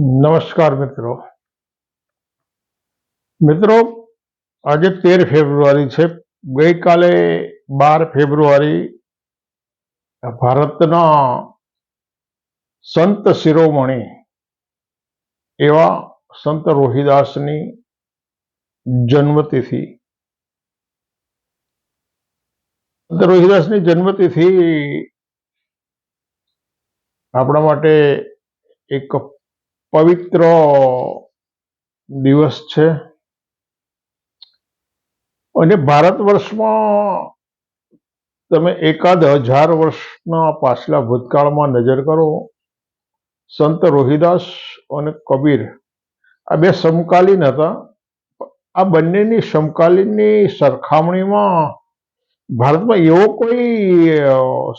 નમસ્કાર મિત્રો. મિત્રો, આજે તેર ફેબ્રુઆરી છે. ગઈકાલે બાર ફેબ્રુઆરી ભારતના સંત શિરોમણી એવા સંત રોહિદાસની જન્મતિથિ. સંત રોહિદાસની જન્મતિથિ આપણા માટે એક પવિત્ર દિવસ છે. અને ભારત વર્ષમાં તમે એકાદ હજાર વર્ષના પાછલા ભૂતકાળમાં નજર કરો, સંત રોહિદાસ અને કબીર, આ બે સમકાલીન હતા. આ બંનેની સમકાલીનની સરખામણીમાં ભારતમાં એવો કોઈ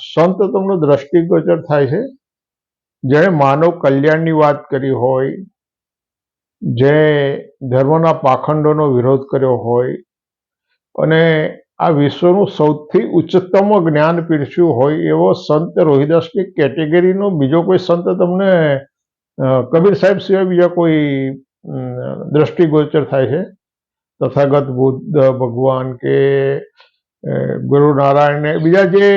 સંત તમને દ્રષ્ટિગોચર થાય છે. જેણે માનવ કલ્યાણની વાત કરી હોય જે ધર્મના પાખંડોનો વિરોધ કર્યો હોય અને આ વિશ્વનું સૌથી ઉચ્ચતમ જ્ઞાન પીરસ્યું હોય એવો સંત રોહિદાસની કેટેગરીનો બીજો કોઈ સંત તમને કબીર સાહેબ સિવાય બીજા કોઈ દ્રષ્ટિગોચર થાય છે? તથાગત બુદ્ધ, ભગવાન કે ગુરુ નારાયણ ને બીજા જે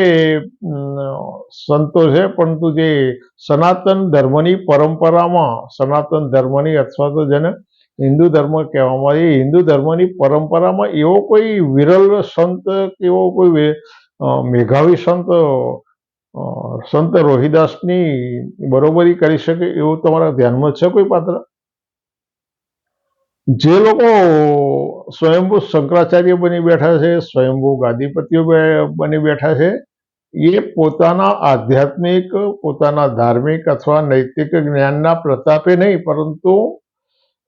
સંતો છે, પરંતુ જે સનાતન ધર્મની પરંપરામાં, સનાતન ધર્મની અથવા તો જેને હિન્દુ ધર્મ કહેવામાં આવે હિન્દુ ધર્મની પરંપરામાં એવો કોઈ વિરલ સંત, એવો કોઈ મેઘાવી સંત સંત રોહિદાસની બરોબરી કરી શકે એવું તમારા ધ્યાનમાં છે કોઈ પાત્ર? જે લોકો સ્વયંભૂ શંકરાચાર્ય બની બેઠા છે, સ્વયંભૂ ગાદીપતિઓ બની બેઠા છે, એ પોતાના આધ્યાત્મિક, પોતાના ધાર્મિક અથવા નૈતિક જ્ઞાનના પ્રતાપે નહીં, પરંતુ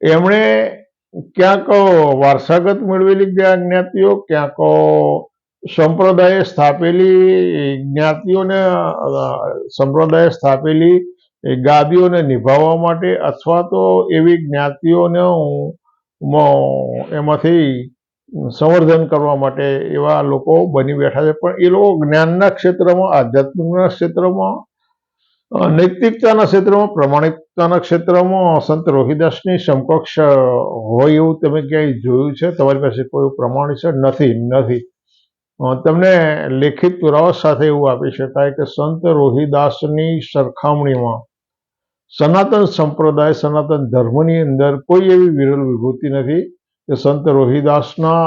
એમણે ક્યાંક વારસાગત મેળવેલી જ્ઞા- જ્ઞાતિઓ, ક્યાંક સંપ્રદાયે સ્થાપેલી જ્ઞાતિઓને, સંપ્રદાયે સ્થાપેલી ગાદીઓને નિભાવવા માટે અથવા તો એવી જ્ઞાતિઓને મ- એમાંથી સંવર્ધન કરવા માટે એવા લોકો બની બેઠા છે. પણ એ લોકો જ્ઞાનના ક્ષેત્રમાં, આધ્યાત્મિકના ક્ષેત્રમાં નૈતિકતાના ક્ષેત્રમાં, પ્રમાણિકતાના ક્ષેત્રમાં સંત રોહિદાસની સમકક્ષ હોય એવું તમે ક્યાંય જોયું છે? તમારી પાસે કોઈ પ્રમાણ છે? નથી નથી. તમને લેખિત પુરાવા સાથે એવું આપી શકાય કે સંત રોહિદાસની સરખામણીમાં સનાતન સંપ્રદાય, સનાતન ધર્મની અંદર કોઈ એવી વિરલ વિભૂતિ નથી કે સંત રોહિદાસના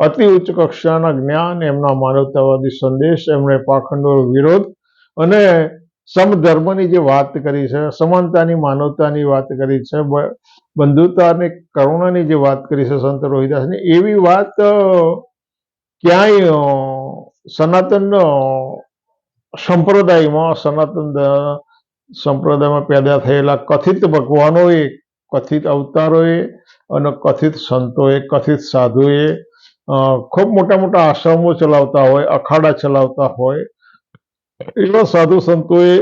અતિ ઉચ્ચ કક્ષાના જ્ઞાન, એમના માનવતાવાદી સંદેશ, એમણે પાખંડો વિરોધ અને સમધર્મની જે વાત કરી છે, સમાનતાની, માનવતાની વાત કરી છે બંધુતા અને કરુણાની જે વાત કરી છે સંત રોહિદાસની, એવી વાત ક્યાંય સનાતન સંપ્રદાયમાં, સનાતન સંપ્રદાયમાં પેદા થયેલા કથિત ભગવાનોએ, કથિત અવતારોએ અને કથિત સંતોએ, કથિત સાધુએ ખૂબ મોટા મોટા આશ્રમો ચલાવતા હોય, અખાડા ચલાવતા હોય, એવા સાધુ સંતોએ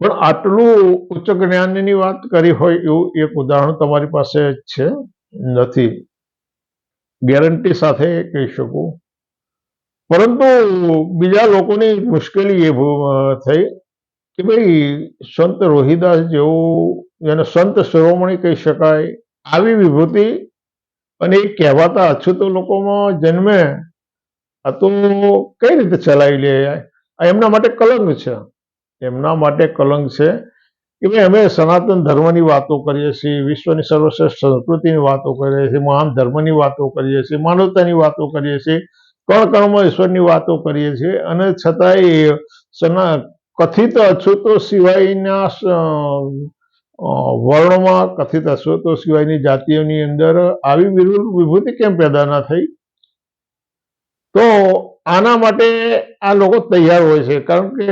પણ આટલું ઉચ્ચ જ્ઞાનની વાત કરી હોય એવું એક ઉદાહરણ તમારી પાસે છે? નથી. ગેરંટી સાથે કહી શકું. પરંતુ બીજા લોકોની મુશ્કેલી એ થઈ. કે ભાઈ સંત રોહિદાસ જેવું એને સંત શિરોમણી કહી શકાય, આવી વિભૂતિ અને એ કહેવાતા અછૂતો લોકોમાં જન્મે, આ તો કઈ રીતે ચલાવી લે? આ એમના માટે કલંક છે. એમના માટે કલંક છે કે ભાઈ અમે સનાતન ધર્મની વાતો કરીએ છીએ, વિશ્વની સર્વશ્રેષ્ઠ સંસ્કૃતિની વાતો કરીએ છીએ, મહાન ધર્મની વાતો કરીએ છીએ, માનવતાની વાતો કરીએ છીએ કણ કણમાં ઈશ્વરની વાતો કરીએ છીએ અને છતાંય સના કથિત અછૂતો સિવાયના વર્ણમાં કથિત અછૂતો સિવાયની જાતિઓની અંદર આવી વિભૂતિ કેમ પેદા ના થઈ? તો આના માટે આ લોકો તૈયાર હોય છે, કારણ કે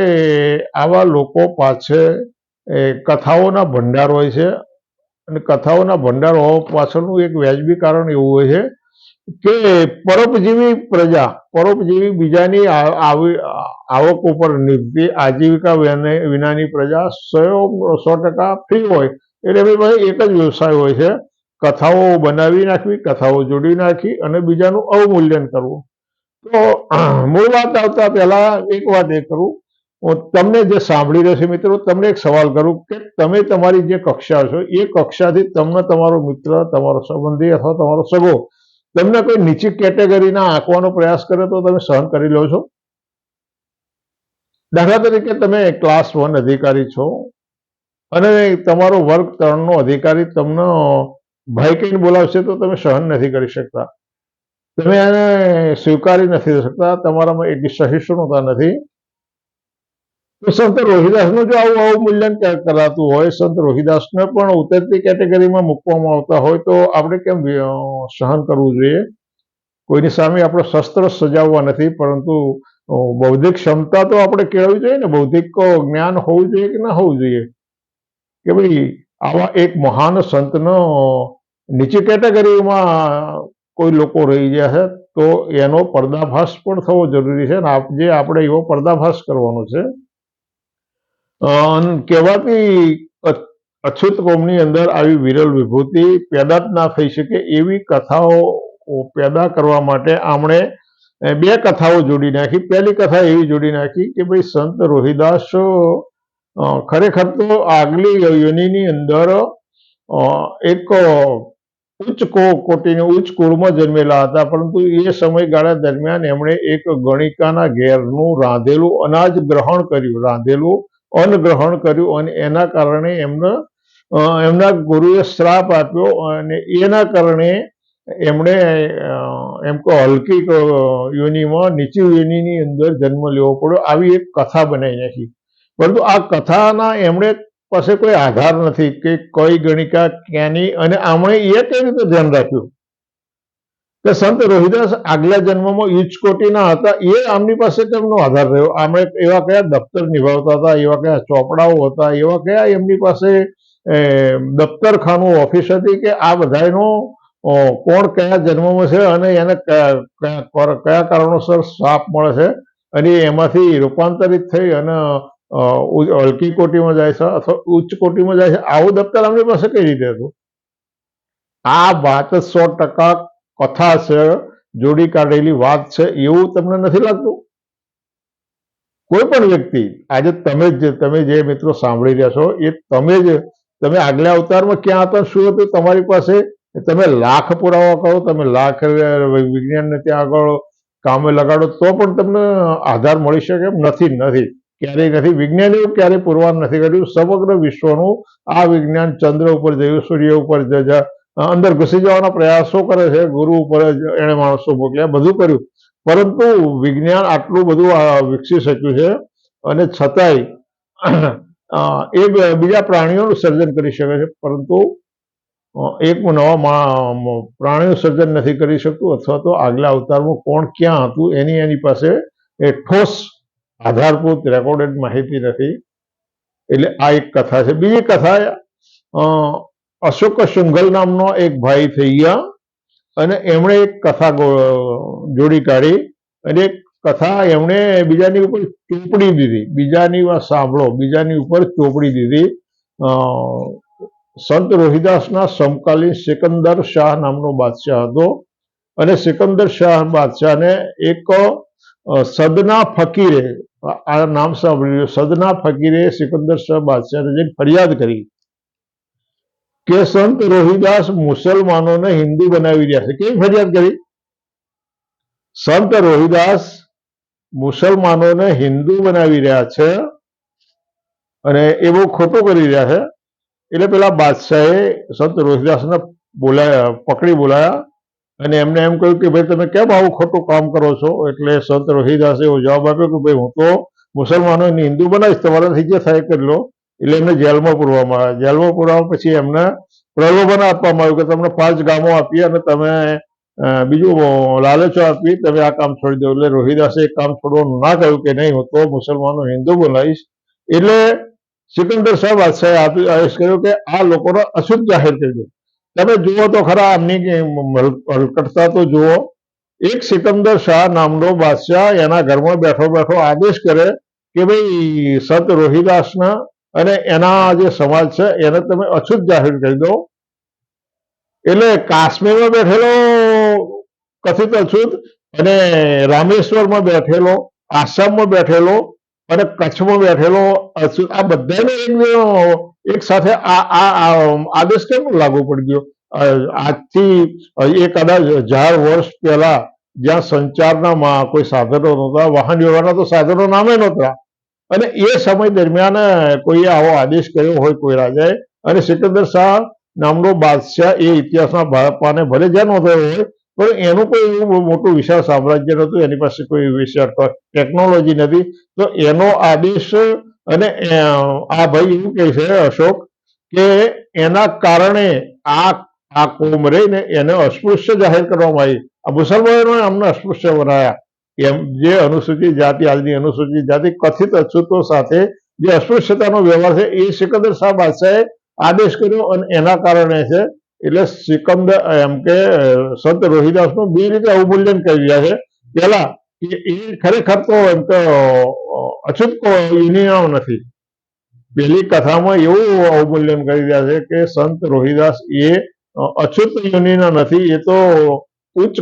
આવા લોકો એ, કથાઓના ભંડાર હોય છે. અને કથાઓના ભંડાર હોવા પાછળનું એક વ્યાજબી કારણ એવું હોય છે કે પરોપજીવી પ્રજા, પરોપજીવી બીજાની આવક ઉપર નિર્ભી, આજીવિકા વિનાની પ્રજા સો સો ટકા ફ્રી હોય. એટલે એમની પાસે એક જ વ્યવસાય હોય છે. કથાઓ બનાવી નાખવી, કથાઓ જોડી નાખી અને બીજાનું અવમૂલ્યન કરવું. તો મૂળ વાત આવતા પહેલા એક વાત એ કરું. હું તમને જે સાંભળી રહ્યો છે મિત્રો, તમને એક સવાલ કરું કે તમે તમારી જે કક્ષા છો, એ કક્ષાથી તમને તમારો મિત્ર, તમારો સંબંધી અથવા તમારો સગો તમને કોઈ નીચી કેટેગરીના આંકવાનો પ્રયાસ કરે તો તમે સહન કરી લો છો. દાખલા તરીકે તમે ક્લાસ વન અધિકારી છો અને તમારો વર્ગ ત્રણનો અધિકારી તમને ભાઈ કહીને બોલાવશે તો તમે સહન નથી કરી શકતા. તમે એને સ્વીકારી નથી શકતા. તમારામાં એટલી સહિષ્ણુતા નથી. તો સંત રોહિદાસનું જો આવું આવું મૂલ્યાંકન કરાતું હોય, સંત રોહિદાસને પણ ઉતરતી કેટેગરીમાં મૂકવામાં આવતા હોય, તો આપણે કેમ સહન કરવું જોઈએ? કોઈની સામે આપણે શસ્ત્ર સજાવવા નથી, પરંતુ બૌદ્ધિક ક્ષમતા તો આપણે કેળવવી જોઈએ ને? બૌદ્ધિક જ્ઞાન હોવું જોઈએ કે ના હોવું જોઈએ? કે ભાઈ, આવા એક મહાન સંતનો નીચી કેટેગરીમાં કોઈ લોકો રહી ગયા છે, તો એનો પર્દાફાશ પણ થવો જરૂરી છે ને? આપ, જે આપણે એવો પર્દાફાશ કરવાનો છે કહેવાતી અ- અછૂત કોમની અંદર આવી વિરલ વિભૂતિ પેદા જ ના થઈ શકે એવી કથાઓ પેદા કરવા માટે આમણે બે કથાઓ જોડી નાખી. પહેલી કથા એવી જોડી નાખી કે ભાઈ સંત રોહિદાસ ખરેખર તો આગલી યોનિની અંદર એક ઉચ્ચ કો- કોટીની ઉચ્ચ કુળમાં જન્મેલા હતા. પરંતુ એ સમયગાળા દરમિયાન એમણે એક ગણિકાના ઘેરનું રાંધેલું અનાજ ગ્રહણ કર્યું. રાંધેલું અન્ન ગ્રહણ કર્યું અને એના કારણે એમને એમના ગુરુએ શ્રાપ આપ્યો અને એના કારણે એમણે એમ કહો હલકી યુનિમાં, નીચી યોનિની અંદર જન્મ લેવો પડ્યો. આવી એક કથા બનાવી નાખી. પરંતુ આ કથાના એમણે પાસે કોઈ આધાર નથી કે કઈ ગણિકા, ક્યાંની, અને આમણે એ કઈ રીતે ધ્યાન રાખ્યું? કે સંત રોહિદાસ આગલા જન્મમાં ઉચ્ચ કોટીના હતા, એ આમની પાસે તેમનો આધાર રહ્યો. આમણે એવા કયા દફતર નિભાવતા હતા, એવા કયા ચોપડાઓ હતા, એવા કયા એમની પાસે દફતરખાનું ઓફિસ હતી કે આ બધાનો કોણ કયા જન્મમાં છે અને એને કયા કયા કારણોસર સાપ મળે છે અને એમાંથી રૂપાંતરિત થઈ અને હલકી કોટીમાં જાય છે અથવા ઉચ્ચ કોટીમાં જાય છે. આવું દફતર આમની પાસે કઈ રીતે હતું? આ વાત સો ટકા કથા છે, જોડી કાઢેલી વાત છે, એવું તમને નથી લાગતું? કોઈ પણ વ્યક્તિ, આજે તમે જ, તમે જે મિત્રો સાંભળી રહ્યા છો, એ તમે જ, તમે આગલા અવતારમાં ક્યાં હતા, શું હતું, તમારી પાસે? તમે લાખ પુરાવા કરો, તમે લાખ વિજ્ઞાનને ત્યાં આગળ કામે લગાડો, તો પણ તમને આધાર મળી શકે એમ? નથી નથી. ક્યારેય નથી. વિજ્ઞાનીઓ ક્યારેય પુરવાર નથી કર્યું. સમગ્ર વિશ્વનું આ વિજ્ઞાન ચંદ્ર ઉપર જયું, સૂર્ય ઉપર અંદર ઘૂસી જવાના પ્રયાસો કરે છે, ગુરુ ઉપર એણે માણસો મોકલ્યા, બધું કર્યું. પરંતુ વિજ્ઞાન આટલું બધું વિકસી શક્યું છે અને છતાંય એ બીજા પ્રાણીઓનું સર્જન કરી શકે છે. પરંતુ એક નવા પ્રાણીનું સર્જન નથી કરી શકતું અથવા તો આગલા અવતારમાં કોણ ક્યાં હતું, એની એની પાસે એ ઠોસ આધારભૂત રેકોર્ડેડ માહિતી નથી. એટલે આ એક કથા છે. બીજી કથા અશોક શુંગલ નામનો એક ભાઈ થઈ ગયા અને એમણે એક કથા જોડી કાઢી અને એક કથા એમણે બીજાની ઉપર ચોપડી દીધી. બીજાની વાત સાંભળો. બીજાની ઉપર ચોપડી દીધી. સંત રોહિદાસના સમકાલીન સિકંદર શાહ નામનો બાદશાહ હતો અને સિકંદર શાહ બાદશાહને એક સદના ફકીરે, આ નામ સાંભળ્યું. સદના ફકીરે સિકંદર શાહ બાદશાહને જઈને ફરિયાદ કરી. કે સંત રોહિદાસ મુસલમાનોને હિન્દુ બનાવી રહ્યા છે? કેવી ફરિયાદ કરી? સંત રોહિદાસ મુસલમાનોને હિન્દુ બનાવી રહ્યા છે અને એ બહુ ખોટું કરી રહ્યા છે. એટલે પેલા બાદશાહે સંત રોહિદાસને બોલાયા, પકડી બોલાયા અને એમને એમ કહ્યું કે ભાઈ તમે કેમ આવું ખોટું કામ કરો છો? એટલે સંત રોહિદાસે એવો જવાબ આપ્યો કે ભાઈ હું તો મુસલમાનો હિન્દુ બનાવીશ, તમારાથી જે થાય કરી લો. એટલે એમને જેલમાં પૂરવામાં આવ્યા જેલમાં પૂરવા પછી એમને પ્રલોભન આપવામાં આવ્યું કે તમને પાંચ ગામો આપીએ અને તમે બીજું લાલચો આપી, તમે આ કામ છોડી દો. એટલે રોહિદાસે એ કામ છોડવાનું ના કહ્યું કે નહીં, હું તો મુસલમાનો હિન્દુ બોલાવીશ. એટલે સિકંદર શાહ બાદશાહે આપી, આદેશ કર્યો કે આ લોકોને અશુદ્ધ જાહેર કરી દો તમે જુઓ તો ખરા આમની હલકટતા તો જુઓ. એક સિકંદર શાહ નામનો બાદશાહ એના ઘરમાં બેઠો બેઠો આદેશ કરે કે ભાઈ સંત રોહિદાસના અને એના જે સમાજ છે, એને તમે અછૂત જાહેર કરી દો. એટલે કાશ્મીરમાં બેઠેલો કથિત અછૂત અને રામેશ્વરમાં બેઠેલો, આસામમાં બેઠેલો અને કચ્છમાં બેઠેલો અછૂત, આ બધાને એક સાથે આ આદેશ કેમ લાગુ પડી ગયો? આજથી એ કદાચ હજાર વર્ષ પહેલા જ્યાં સંચારના કોઈ સાધનો નહોતા, વાહન વ્યવહારના તો સાધનો નામે નહોતા. અને એ સમય દરમિયાન કોઈએ આવો આદેશ કર્યો હોય કોઈ રાજાએ, અને સિકંદર શાહ નામનો બાદશાહ એ ઇતિહાસમાં બાપાને ભલે જ્યાં નોંધાયો હોય, પણ એનું કોઈ એવું મોટું વિશાળ સામ્રાજ્ય નહોતું, એની પાસે કોઈ વિશાળ ટેકનોલોજી નથી. તો એનો આદેશ, અને આ ભાઈ એવું કહે છે, અશોક, કે એના કારણે આ આ કોમ રહીને એને અસ્પૃશ્ય જાહેર કરવામાં આવી. આ મુસલમાનોએ અમને અસ્પૃશ્ય બનાવ્યા. એમ જે અનુસૂચિત જાતિ, આજની અનુસૂચિત જાતિ કથિત અછૂતો સાથે જે અસ્પૃશ્યતાનો વ્યવહાર છે, એ સિકંદર શાહ બાદશાહે આદેશ કર્યો અને એના કારણે છે, એટલે સિકંદર એમ કે સંત રોહિદાસનું બે રીતે અવમૂલ્યન કરી રહ્યા છે. પહેલા, એ ખરેખર તો એમ કે અછૂત યુનિયન નથી. પેલી કથામાં એવું અવમૂલ્યન કરી રહ્યા છે કે સંત રોહિદાસ એ અછૂત યુનિના નથી, એ તો ઉચ્ચ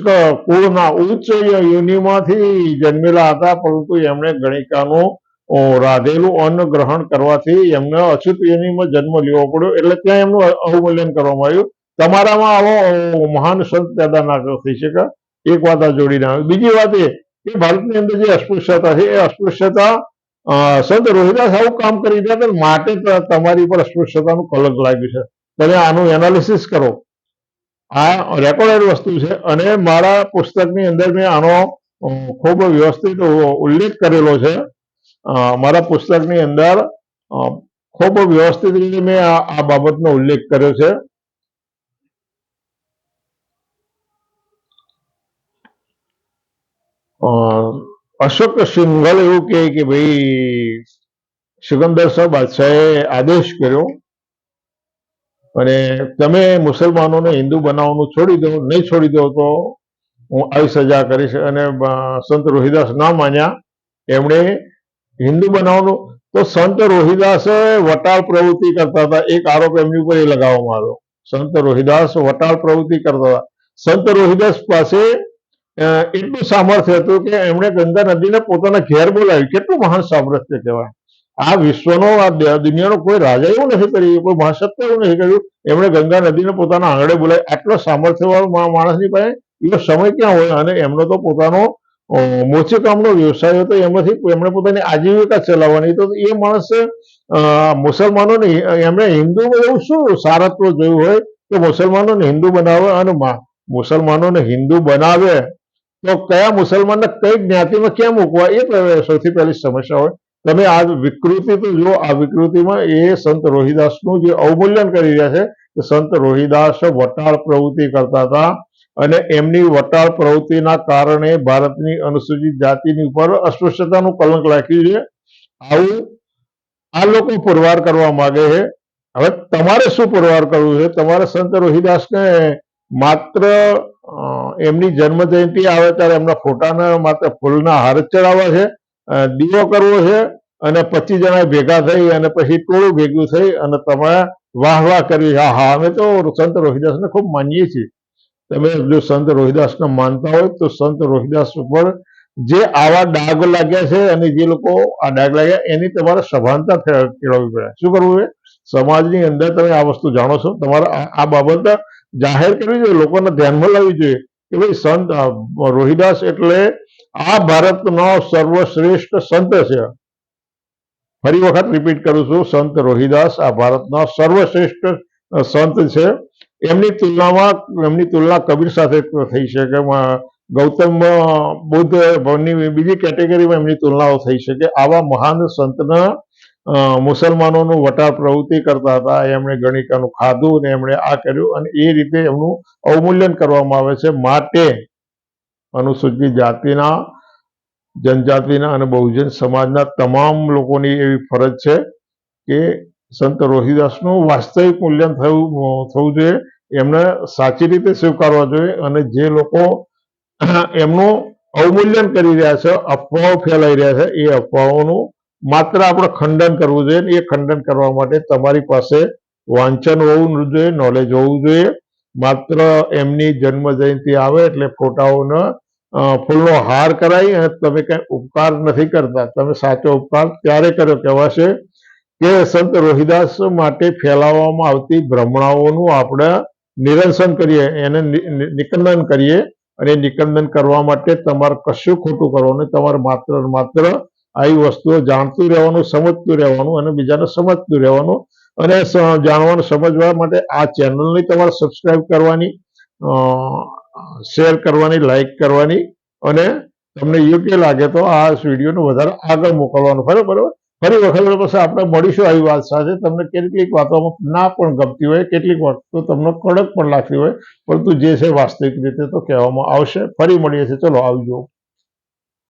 કુળના ઉચ્ચ યોનિમાંથી જન્મેલા હતા, પરંતુ એમણે ગણિકાનું રાધેલું અન્ન ગ્રહણ કરવાથી એમને અછૂત યોનિમાં જન્મ લેવો પડ્યો. એટલે ત્યાં એમનું અવમૂલ્યન કરવામાં આવ્યું. તમારામાં આવો મહાન સંત પેદા ના થઈ શકે. એક વાત આ જોડીને આવી. બીજી વાત એ કે ભારતની અંદર જે અસ્પૃશ્યતા છે, એ અસ્પૃશ્યતા સંત રોહિદાસ આવું કામ કરી રહ્યા માટે તમારી પર અસ્પૃશ્યતાનું કલંક લાગ્યું છે. તમે આનું એનાલિસિસ કરો. આ રેકોર્ડેડ વસ્તુ છે અને મારા પુસ્તકની અંદર મેં આનો ખૂબ વ્યવસ્થિત ઉલ્લેખ કરેલો છે. મારા પુસ્તકની અંદર ખૂબ વ્યવસ્થિત રીતે મેં આ બાબતનો ઉલ્લેખ કર્યો છે. અશોક સિંઘલ એવું કહે કે ભાઈ સિકંદર શાહ બાદશાહે આદેશ કર્યો. અને તમે મુસલમાનોને હિન્દુ બનાવવાનું છોડી દો, નહીં છોડી દો તો હું આવી સજા કરીશ. અને સંત રોહિદાસ ના માન્યા, એમણે હિન્દુ બનાવવાનું, તો સંત રોહિદાસ વટાળ પ્રવૃત્તિ કરતા હતા. એક આરોપ એમની ઉપર એ લગાવવામાં આવ્યો. સંત રોહિદાસ વટાળ પ્રવૃત્તિ કરતા હતા. સંત રોહિદાસ પાસે એટલું સામર્થ્ય હતું કે એમણે ગંગા નદીને પોતાના ઘેર બોલાવી કેટલું મહાન સામર્થ્ય કહેવાય. આ વિશ્વનો, આ દુનિયાનો કોઈ રાજા એવું નથી કર્યું, કોઈ મહાસત્ય એવું નથી કર્યું. એમણે ગંગા નદીને પોતાના આંગણે બોલાવી. આટલો સામર્થ્યવાળો માણસની પાસે એનો સમય ક્યાં હોય? અને એમનો તો પોતાનો મોચે કામનો વ્યવસાય હતો. એમાંથી એમણે પોતાની આજીવિકા ચલાવવાની. તો એ માણસ મુસલમાનો મુસલમાનોને એમણે હિન્દુમાં એવું શું સારત્વ જોયું હોય કે મુસલમાનોને હિન્દુ બનાવે અને મુસલમાનોને હિન્દુ બનાવે? તો કયા મુસલમાનને કઈ જ્ઞાતિમાં ક્યાં મૂકવા? એ સૌથી પહેલી સમસ્યા હોય. તમે આ વિકૃતિ તો જુઓ, આ વિકૃતિમાં એ સંત રોહિદાસનું જે અવમૂલ્યન કરી રહ્યા છે કે સંત રોહિદાસ વટાળ પ્રવૃત્તિ કરતા હતા અને એમની વટાળ પ્રવૃત્તિના કારણે ભારતની અનુસૂચિત જાતિની ઉપર અસ્પૃશ્યતાનું કલંક લાગ્યું છે. આવું આ લોકો પુરવાર કરવા માંગે છે. હવે તમારે શું પુરવાર કરવું છે? તમારે સંત રોહિદાસને માત્ર એમની જન્મ જયંતિ આવે ત્યારે એમના ફોટાને માત્ર ફૂલના હાર જ ચડાવવા છે? દીવો કરવો છે અને પચીસ જણા ભેગા થઈ અને પછી ટોળું ભેગું થઈ અને તમે વાહ વાહ કરવી હા હા, અમે તો સંત રોહિદાસને ખૂબ માનીએ છીએ. તમે જો સંત રોહિદાસને માનતા હોય તો સંત રોહિદાસ ઉપર જે આવા ડાઘ લાગ્યા છે અને જે લોકો આ ડાઘ લાગ્યા, એની તમારે સભાનતા કેળવવી પડે. શું કરવું છે સમાજની અંદર તમે આ વસ્તુ જાણો છો? તમારે આ બાબત જાહેર કરવી જોઈએ, લોકોને ધ્યાનમાં લાવવી જોઈએ કે ભાઈ સંત રોહિદાસ એટલે આ ભારતનો સર્વશ્રેષ્ઠ સંત છે. ફરી વખત રિપીટ કરું છું, સંત રોહિદાસ આ ભારતનો સર્વશ્રેષ્ઠ સંત છે. એમની તુલનામાં, એમની તુલના કબીર સાથે થઈ શકે ગૌતમ બુદ્ધ ભવનની બીજી કેટેગરીમાં એમની તુલનાઓ થઈ શકે આવા મહાન સંતના મુસલમાનોનું વટાર પ્રવૃત્તિ કરતા હતા, એમણે ગણિકાનું ખાધું ને એમણે આ કર્યું અને એ રીતે એમનું અવમૂલ્યન કરવામાં આવે છે માટે. અનુસૂચિત જાતિના, જનજાતિના અને બહુજન સમાજના તમામ લોકોની એવી ફરજ છે કે સંત રોહિદાસનું વાસ્તવિક મૂલ્યાંકન થવું થવું જોઈએ, એમને સાચી રીતે સ્વીકારવા જોઈએ અને જે લોકો એમનું અવમૂલ્યન કરી રહ્યા છે, અફવાઓ ફેલાઈ રહ્યા છે, એ અફવાઓનું માત્ર આપણે ખંડન કરવું જોઈએ એ ખંડન કરવા માટે તમારી પાસે વાંચન હોવું જોઈએ નોલેજ હોવું જોઈએ માત્ર એમની જન્મ જયંતિ આવે એટલે ફોટાઓને ફૂલનો હાર કરાવી અને તમે કઈ ઉપકાર નથી કરતા. તમે સાચો ઉપકાર ત્યારે કર્યો કહેવાશે કે સંત રોહિદાસ માટે ફેલાવવામાં આવતી ભ્રમણાઓનું આપણે નિરસન કરીએ, એને નિકંદન કરીએ અને નિકંદન કરવા માટે તમારે કશું ખોટું કરવાનું તમારે માત્ર માત્ર આવી વસ્તુઓ જાણતું રહેવાનું, સમજતું રહેવાનું અને બીજાને સમજતું રહેવાનું. અને જાણવાનું સમજવા માટે આ ચેનલની તમારે સબસ્ક્રાઈબ કરવાની શેર કરવાની લાઈક કરવાની અને તમને યોગ્ય લાગે તો આ વિડીયોને વધારે આગળ મોકલવાનું. બરાબર બરાબર? ફરી વખત પછી આપણે મળીશું આવી વાત સાથે. તમને કેટલીક વાતોમાં ના પણ ગમતી હોય, કેટલીક વાતો તમને કડક પણ લાગતી હોય, પરંતુ જે છે વાસ્તવિક રીતે તો કહેવામાં આવશે. ફરી મળીએ છીએ. ચલો, આવજો.